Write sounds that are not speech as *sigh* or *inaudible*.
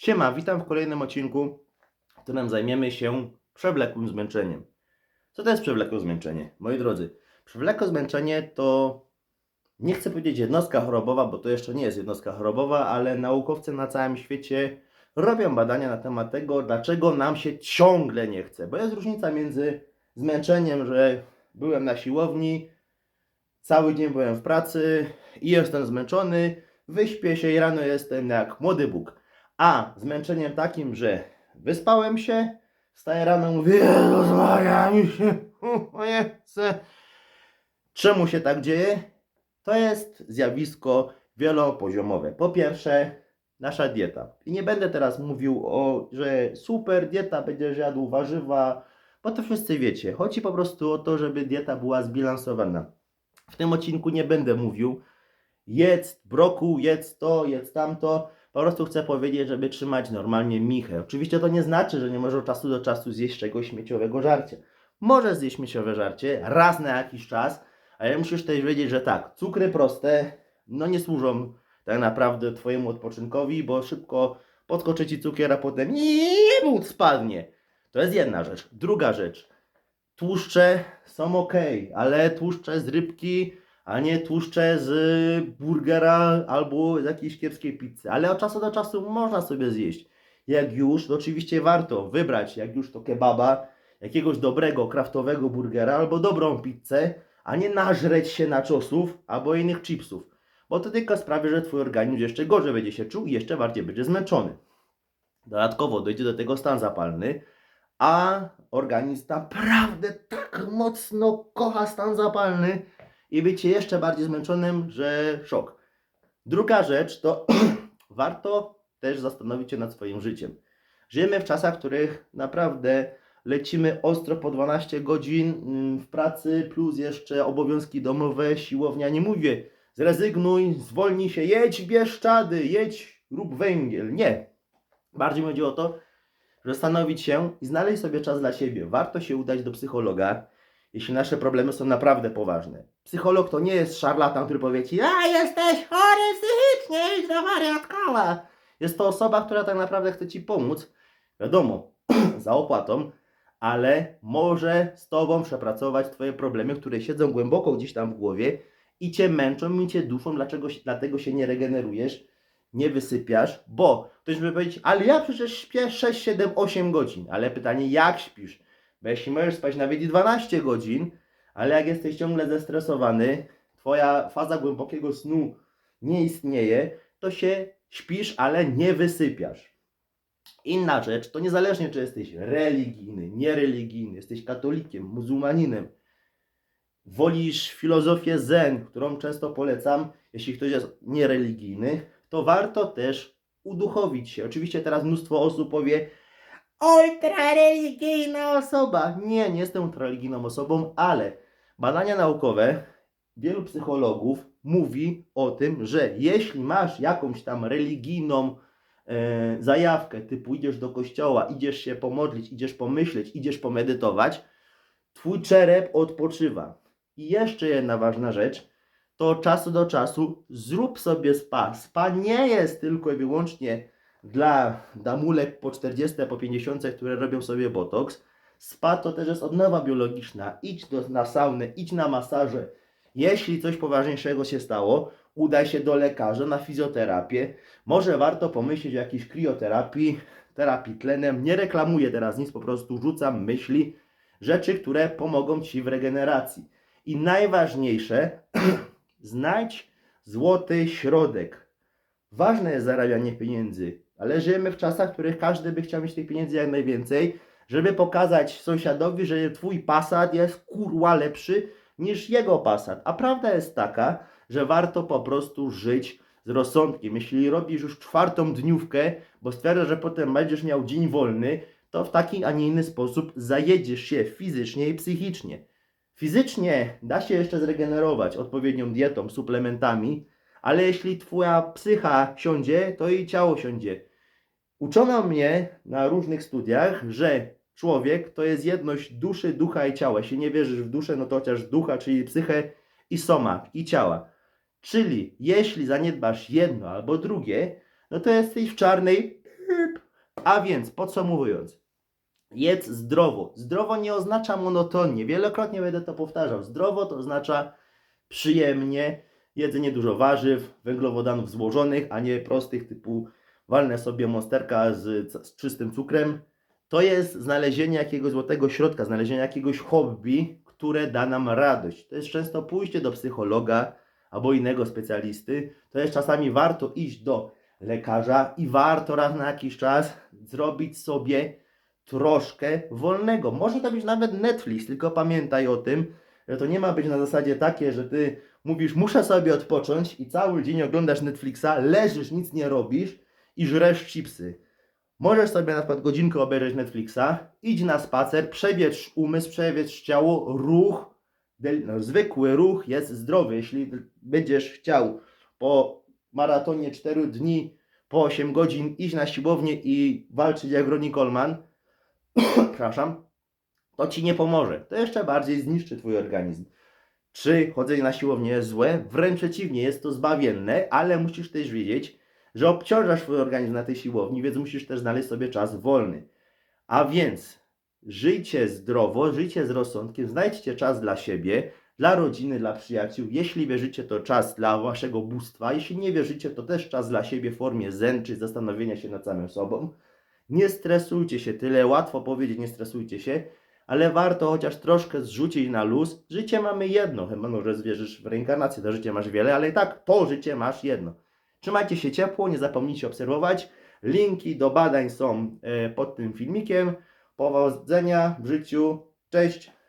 Siema, witam w kolejnym odcinku, w którym zajmiemy się przewlekłym zmęczeniem. Co to jest przewlekłe zmęczenie? Moi drodzy, przewlekłe zmęczenie to, nie chcę powiedzieć jednostka chorobowa, bo to jeszcze nie jest jednostka chorobowa, ale naukowcy na całym świecie robią badania na temat tego, dlaczego nam się ciągle nie chce. Bo jest różnica między zmęczeniem, że byłem na siłowni, cały dzień byłem w pracy i jestem zmęczony, wyśpię się i rano jestem jak młody Bóg. A zmęczeniem takim, że wyspałem się, wstaję rano i mówię, Jezus mi się nie chce. Czemu się tak dzieje? To jest zjawisko wielopoziomowe. Po pierwsze, nasza dieta. I nie będę teraz mówił o, że super dieta, będziesz jadł warzywa, bo to wszyscy wiecie. Chodzi po prostu o to, żeby dieta była zbilansowana. W tym odcinku nie będę mówił, jedz brokuł, jedz to, jedz tamto. Po prostu chcę powiedzieć, żeby trzymać normalnie michę. Oczywiście to nie znaczy, że nie może od czasu do czasu zjeść czegoś śmieciowego żarcie. Może zjeść śmieciowe żarcie raz na jakiś czas, ale musisz też wiedzieć, że tak, cukry proste no nie służą tak naprawdę Twojemu odpoczynkowi, bo szybko podskoczy Ci cukier, a potem jebut spadnie. To jest jedna rzecz. Druga rzecz. Tłuszcze są ok, ale tłuszcze z rybki, a nie tłuszcze z burgera albo z jakiejś kiepskiej pizzy. Ale od czasu do czasu można sobie zjeść. Jak już, to oczywiście warto wybrać, jak już to kebaba, jakiegoś dobrego, kraftowego burgera albo dobrą pizzę, a nie nażreć się na czosów albo innych chipsów. Bo to tylko sprawi, że Twój organizm jeszcze gorzej będzie się czuł i jeszcze bardziej będzie zmęczony. Dodatkowo dojdzie do tego stan zapalny, a organizm naprawdę tak mocno kocha stan zapalny i bycie jeszcze bardziej zmęczonym, że szok. Druga rzecz to *clears throat* warto też zastanowić się nad swoim życiem. Żyjemy w czasach, w których naprawdę lecimy ostro po 12 godzin mm, w pracy, plus jeszcze obowiązki domowe, siłownia. Nie mówię, zrezygnuj, zwolnij się, jedź, bierz czady, jedź, rób węgiel. Nie. Bardziej chodzi o to, że zastanowić się i znaleźć sobie czas dla siebie. Warto się udać do psychologa, jeśli nasze problemy są naprawdę poważne. Psycholog to nie jest szarlatan, który powie ci, a jesteś chory psychicznie, idź do wariatkala. Jest to osoba, która tak naprawdę chce ci pomóc, wiadomo, *clears throat* za opłatą, ale może z tobą przepracować twoje problemy, które siedzą głęboko gdzieś tam w głowie i cię męczą i cię duszą, dlaczego, dlatego się nie regenerujesz, nie wysypiasz, bo ktoś by powiedzieć, ale ja przecież śpię 6, 7, 8 godzin, ale pytanie, jak śpisz? Bo jeśli możesz spać nawet i 12 godzin, ale jak jesteś ciągle zestresowany, twoja faza głębokiego snu nie istnieje, to się śpisz, ale nie wysypiasz. Inna rzecz, to niezależnie czy jesteś religijny, niereligijny, jesteś katolikiem, muzułmaninem, wolisz filozofię zen, którą często polecam, jeśli ktoś jest niereligijny, to warto też uduchowić się. Oczywiście teraz mnóstwo osób powie, ultrareligijna osoba. Nie, nie jestem ultrareligijną osobą, ale badania naukowe wielu psychologów mówi o tym, że jeśli masz jakąś tam religijną e, zajawkę, typu idziesz do kościoła, idziesz się pomodlić, idziesz pomyśleć, idziesz pomedytować, twój czerep odpoczywa. I jeszcze jedna ważna rzecz, to od czasu do czasu zrób sobie spa. Spa nie jest tylko i wyłącznie dla damulek po 40, po 50, które robią sobie botoks. Spa to też jest odnowa biologiczna. Idź do, na saunę, idź na masaże. Jeśli coś poważniejszego się stało, udaj się do lekarza na fizjoterapię. Może warto pomyśleć o jakiejś krioterapii, terapii tlenem. Nie reklamuję teraz nic, po prostu rzucam myśli, rzeczy, które pomogą Ci w regeneracji. I najważniejsze, *clears throat* znajdź złoty środek. Ważne jest zarabianie pieniędzy, ale żyjemy w czasach, w których każdy by chciał mieć tych pieniędzy jak najwięcej, żeby pokazać sąsiadowi, że twój Passat jest kurwa lepszy niż jego Passat. A prawda jest taka, że warto po prostu żyć z rozsądkiem. Jeśli robisz już czwartą dniówkę, bo stwierdzasz, że potem będziesz miał dzień wolny, to w taki, a nie inny sposób zajedziesz się fizycznie i psychicznie. Fizycznie da się jeszcze zregenerować odpowiednią dietą, suplementami, ale jeśli twoja psycha siądzie, to i ciało siądzie. Uczono mnie na różnych studiach, że człowiek to jest jedność duszy, ducha i ciała. Jeśli nie wierzysz w duszę, no to chociaż ducha, czyli psychę i soma, i ciała. Czyli jeśli zaniedbasz jedno albo drugie, no to jesteś w czarnej A więc, podsumowując, jedz zdrowo. Zdrowo nie oznacza monotonnie. Wielokrotnie będę to powtarzał. Zdrowo to oznacza przyjemnie, jedzenie dużo warzyw, węglowodanów złożonych, a nie prostych typu walnę sobie monsterka z, z czystym cukrem. To jest znalezienie jakiegoś złotego środka, znalezienie jakiegoś hobby, które da nam radość. To jest często pójście do psychologa albo innego specjalisty. To jest czasami warto iść do lekarza i warto raz na jakiś czas zrobić sobie troszkę wolnego. Może to być nawet Netflix, tylko pamiętaj o tym, że to nie ma być na zasadzie takie, że ty mówisz, muszę sobie odpocząć i cały dzień oglądasz Netflixa, leżysz, nic nie robisz i żresz chipsy. Możesz sobie na przykład godzinkę obejrzeć Netflixa, idź na spacer, przewietrz umysł, przewietrz ciało, ruch, no, zwykły ruch jest zdrowy. Jeśli będziesz chciał po maratonie 4 dni, po 8 godzin iść na siłownię i walczyć jak Ronnie Coleman, *clears throat* przepraszam, to ci nie pomoże. To jeszcze bardziej zniszczy twój organizm. Czy chodzenie na siłownię jest złe? Wręcz przeciwnie, jest to zbawienne, ale musisz też wiedzieć, że obciążasz swój organizm na tej siłowni, więc musisz też znaleźć sobie czas wolny. A więc żyjcie zdrowo, żyjcie z rozsądkiem, znajdźcie czas dla siebie, dla rodziny, dla przyjaciół. Jeśli wierzycie, to czas dla waszego bóstwa. Jeśli nie wierzycie, to też czas dla siebie w formie zen, czy zastanowienia się nad samym sobą. Nie stresujcie się, tyle łatwo powiedzieć, nie stresujcie się, ale warto chociaż troszkę zrzucić na luz. Życie mamy jedno, chyba no, że zwierzysz w reinkarnację, to życie masz wiele, ale i tak to życie masz jedno. Trzymajcie się ciepło, nie zapomnijcie obserwować. Linki do badań są e, pod tym filmikiem. Powodzenia w życiu. Cześć!